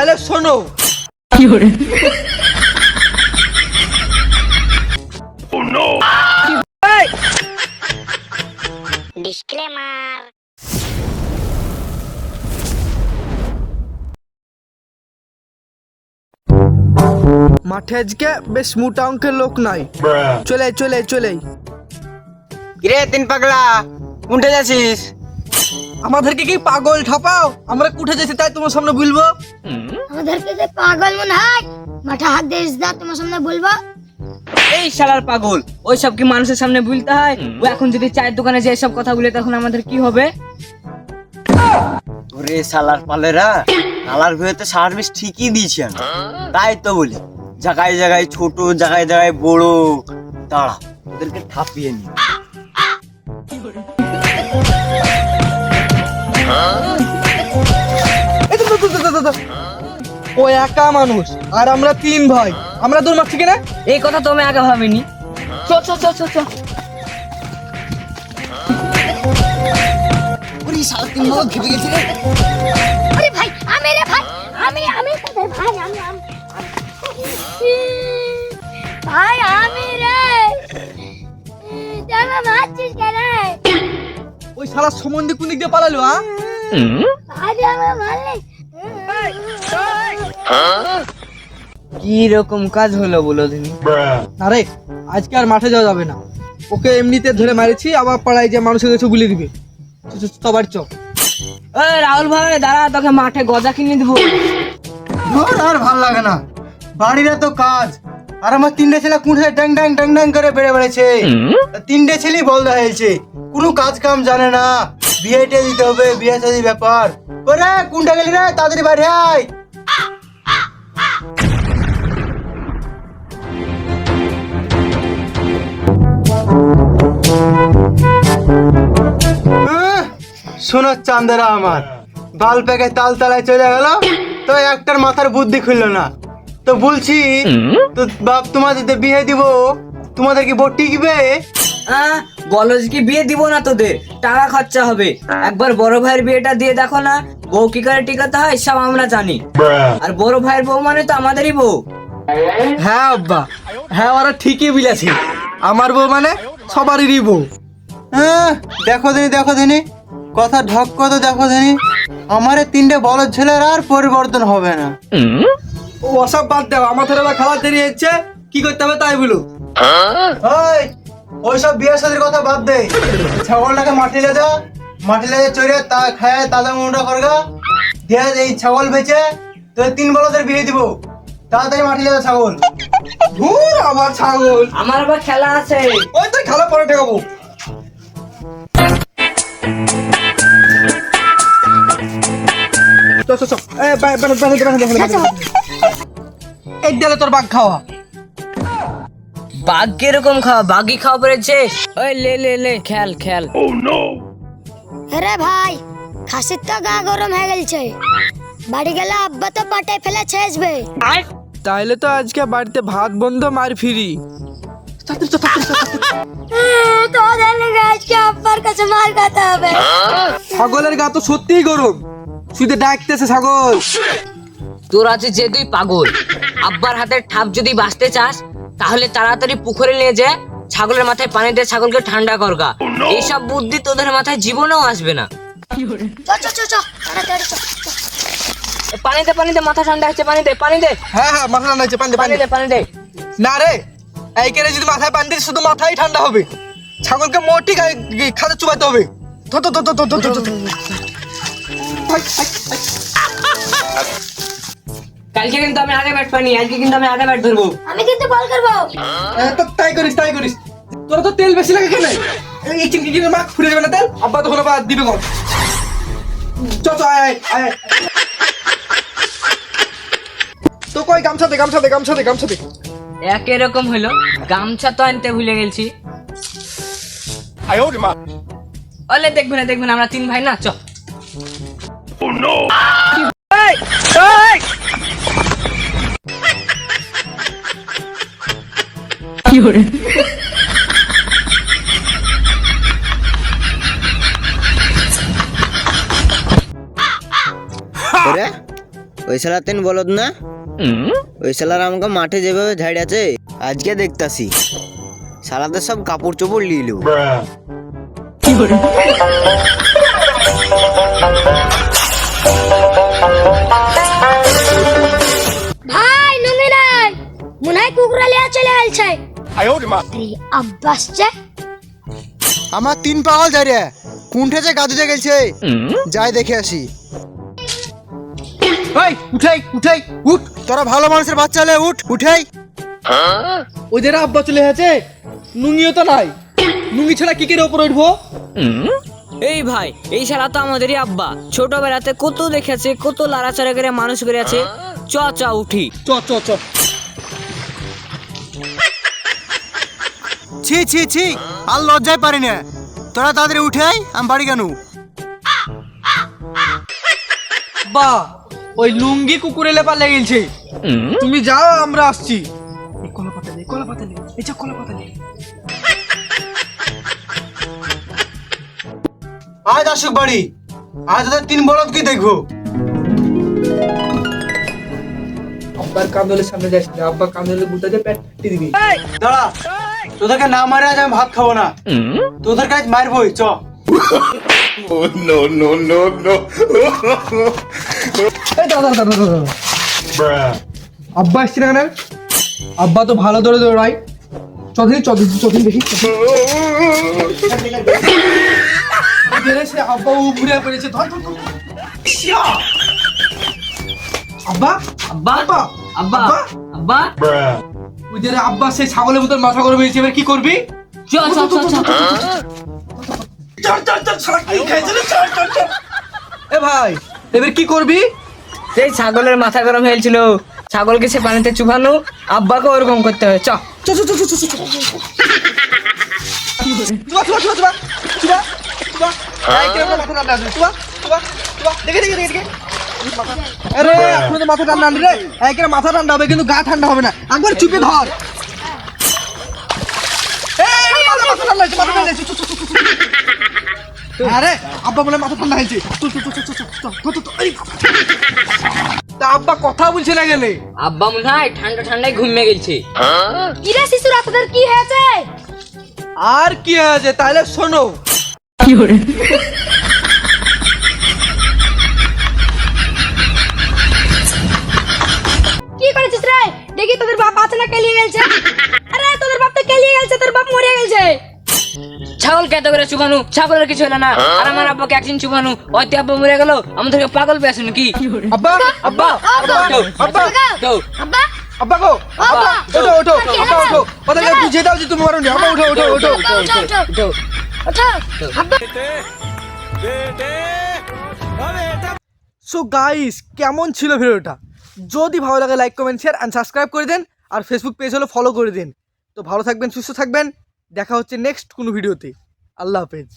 তাহলে শোনো। Disclaimer. মাঠে আজকে বেশ মোটা অঙ্কের লোক নাই। চলে চলে চলে। কিরে তিন পাগলা কোনটা যাচ্ছিস? আমাদেরকে কি পাগল ঠাপাও? আমরা কুঠে যাচ্ছি তাই তোমার সামনে বলব। আমাদেরকে যে পাগল মনে হয় মাঠে হাত দিয়ে দা তোমার সামনে বলব। এই শালার পাগল ওই সব কি মানুষের সামনে বলতে হয়? ও এখন যদি চায়ের দোকানে যে সব কথা বলে তখন আমাদের কি হবে? ওরে সালার পালেরা নালার ঘুরে তো সার্ভিস ঠিকই দিয়েছেন তাই তো বলি জায়গায় জায়গায় ছোট জায়গায় জায়গায় বড় দাঁড়া ওদেরকে থাপিয়ে নি ও একা মানুষ আর আমরা তিন ভাই। আমরা দৌড় মারছি কিনা? এই কথা তো আমি আগে ভাবিনি। চ চ চ চ চ। আরে ভাই আমি রে ভাই আমি আমি ভাই আমি আমি ভাই আমি রে। জানা মারছিস কেন? ওই শালা সম্বন্ধে কোন দিক দিয়ে পালালো হ্যাঁ? কি রকম কাজ হলো বলো তুমি আরে আজকে আর মাঠে যাওয়া যাবে না। ওকে এমনিতে ধরে মারেছি আবার পাড়ায় যে মানুষের কাছে বলে দিবে। সবার ওই রাহুল ভাই দাঁড়া তোকে মাঠে গজা কিনে দেবো। ধর আর ভালো লাগে না। বাড়ির তো কাজ। আর আমার তিনটে ছেলে কুঁঠে ড্যাং ড্যাং ড্যাং ড্যাং করে বেড়ে বেড়েছে। তিনটে ছেলেই বলদ হয়েছে কোনো কাজ কাম জানে না। বিয়েটা দিতে হবে বিয়ে শাদী ব্যাপার। ওরে কোনটা গেলি রে? তাড়াতাড়ি বাড়ি আয়। শোনো চান্দেরা আমার। বাল পেকে তাল তালায় চলে গেল তো একটার মাথার বুদ্ধি খুললো না। তো বলছি তো বাপ তোমাদের বিয়ে দিব তোমাদের কি বউ টিকবে? আহ, বলো কি বিয়ে দিব না তোদের? টাকা খরচা হবে। একবার বড় ভাইয়ের বিয়েটা দিয়ে দেখো না বউ কি করে টিকাতে হয় সব আমরা জানি। আর বড় ভাইয়ের বউ মানে তো আমাদেরই বউ। হ্যাঁ আব্বা। হ্যাঁ ওরা ঠিকই বিলেছে। আমার বউ মানে সবারই বউ। হ্যাঁ দেখো দিনি দেখো দিনি। কথা ঢক কত দেখো দিনি। আমার তিনটে বড় ছেলের আর পরিবর্তন হবে না। ও ওসব বাদ দাও। আমার ধরে আবার খাবার দেরি হচ্ছে। কি করতে হবে তাই বলো। ওই ওইসব বিয়ে শাদীর কথা বাদ দে। ছাগলটাকে মাটি লে যা মাটি লে চড়ে তা খায় তাজা মুন্ডা করগা দিয়ে এই ছাগল বেচে তোর তিন বলদের বিয়ে দিব। তাড়াতাড়ি মাটি লে যা ছাগল। ধুর আবার ছাগল। আমার আবার খেলা আছে। ওই তো খেলা পরে ঠেকাবো। এই দিলে তোর বাঘ খাওয়া। বাঘ কীরকম খাওয়া? বাঘই খাওয়া পড়েছে? ওই লে লে লে খেল খেল। আরে ভাই খাসির তো গা গরম হয়ে গেছে বাড়ি গেলে আব্বা তো পাটে ফেলে ছেঁচবে। তাইলে তো আজকে বাড়িতে ভাত বন্ধ মার ফিরি। তোদের লেগে আজকে আব্বার কাছে মার খাতে হবে। ছাগলের গা তো সত্যিই গরম। শুধু ডাকতেছে ছাগল। তোর আছে যে তুই পাগল। আব্বার হাতের ঠাপ যদি বাঁচতে চাস তাহলে তাড়াতাড়ি পুকুরে নিয়ে যা ছাগলের মাথায় পানি দিয়ে ছাগলকে ঠান্ডা করগা এইসব বুদ্ধি তোদের মাথায় জীবনেও আসবে না। চ। এ, পানিতে পানিতে মাথা ঠান্ডা হচ্ছে পানি দে পানি দে। হ্যাঁ হ্যাঁ মাথা ঠান্ডা হচ্ছে পানি দে, পানি পানি দে। দে। পানি দে। না রে এইখানে যদি মাথায় পানি দিস শুধু মাথাই ঠান্ডা হবে। ছাগলকে মোটি খাতে চুবাইতে হবে। ধর, ধর, ধর, ধর, ধর, ধর, কালকে কিন্তু আমি আগে ব্যাট পানি আজকে কিন্তু আমি আগে ব্যাট ধরবো। আমি কিন্তু বল করব। হ্যাঁ, তো তাই করিস তাই করিস। তোরা তো তেল বেশি লাগে কেন? এই চিনকি কিনে মাখ ফুরে যাবে না তেল? আব্বা তখন আবার দিবে কর চ চ আয় আয়, আয়। আয়। তো কই গামছা দে গামছা দে গামছা দে গামছা দে। এক এরকম হলো গামছা তো আনতে ভুলে গেছি ওলে দেখবে না দেখবে না আমরা তিন ভাই না চ। ওরে ওই শালা তিন বলদ না? ওই শালার আমাকে মাঠে যেভাবে ঝাড়িয়েছে আজকে দেখতাছি। শালাদের সব কাপড় চোপড় লিলু ভাই আমার তিন পাগল যাই রে। কুণ্ঠেছে গাদুতে গেছে যাই দেখে আসি। এই উঠাই উঠাই উঠ। তোরা ভালো মানুষের বাচ্চা হলে উঠ উঠাই। ওদের আব্বা চলে গেছে। নুঙ্গিও তো নাই। নুঙ্গি ছাড়া কি করে ওপরে উঠবো? এই ভাই এই শালা তো আমাদেরই আব্বা। ছোটবেলাতে কত দেখেছে কত লাড়াচাড়া করে মানুষ করে আছে চ চ উঠি। চ চ চ। ছি ছি ছি আর লজ্জায় পারি না তোরা তাড়াতাড়ি উঠাই আমি বাড়ি কেন বা ওই লুঙ্গি কুকুরে লেপা লেগেছে। তুমি যাও আমরা আসছি। কলা পাতা নে কলা পাতা নে এই যা কলা পাতা নে। আজ আসুক বাড়ি আজ ওদের তিন বলদ কি দেখব? আব্বার কান্দলের সামনে যাস না আব্বা কান্দলের বুটা দিয়ে পেট ফাটি দিবি। দাঁড়া তোদেরকে না মারে আজ আমি ভাত খাব না। তোদের কাজ মারবই চ। এই দাদা দাদা দাদা আব্বা আসছে না কেন আব্বা তো ভালো দৌড়ে দৌড়াই চদিন চদিন চদিন দেখি আব্বা উপরে পড়েছে ধর ধর ধর। আব্বা আব্বা আব্বা। আব্বা। আব্বা ওদের আব্বা সেই ছাগলের মতন মাথা করে বেরিয়েছে এবার কি করবি? চল চল চল চল চল চল এ ভাই এবার কি করবি? সেই ছাগলের মাথা গরম হয়েছিল ছাগলকে সে পানিতে চুবানো আব্বাকে ওরকম করতে হবে চ। চ চ চ চ চ দেখে দেখে দেখে দেখে। আরে মাথা ঠান্ডা হবে কিন্তু গা ঠান্ডা হবে না একবার চুপে ধর আব্বা তা আব্বা কথা বলছে না গেলে আব্বা মনে হয় ঠান্ডা ঠান্ডায় ঘুমিয়ে গেছে কি রে কি হয়েছে আর কি হয়েছে তাহলে শোনো কি হয়েছে ছাগল কে এত করে চুবানো? ছাগলের কিছু হলো না। আর আমার আব্বাকে একদিন চুবানো। হয়তো আব্বা মরে গেল আমাদেরকে পাগল পেয়েছে নাকি? আব্বা আব্বা আব্বা আব্বা আব্বা আব্বা গো আব্বা ওঠো ওঠো আব্বা ওঠো ওদেরকে বুঝিয়ে দাও যে তুমি মারো আব্বা ওঠো ওঠো ওঠো ওঠো ওঠো আব্বা। সো গাইস কেমন ছিল ভিডিওটা? যদি ভালো লাগে like comment share and subscribe করে দেন। আর ফেসবুক পেজ হলো ফলো করে দিন। তো ভালো থাকবেন সুস্থ থাকবেন। দেখা হচ্ছে নেক্সট কোনো ভিডিওতে আল্লাহ হাফেজ।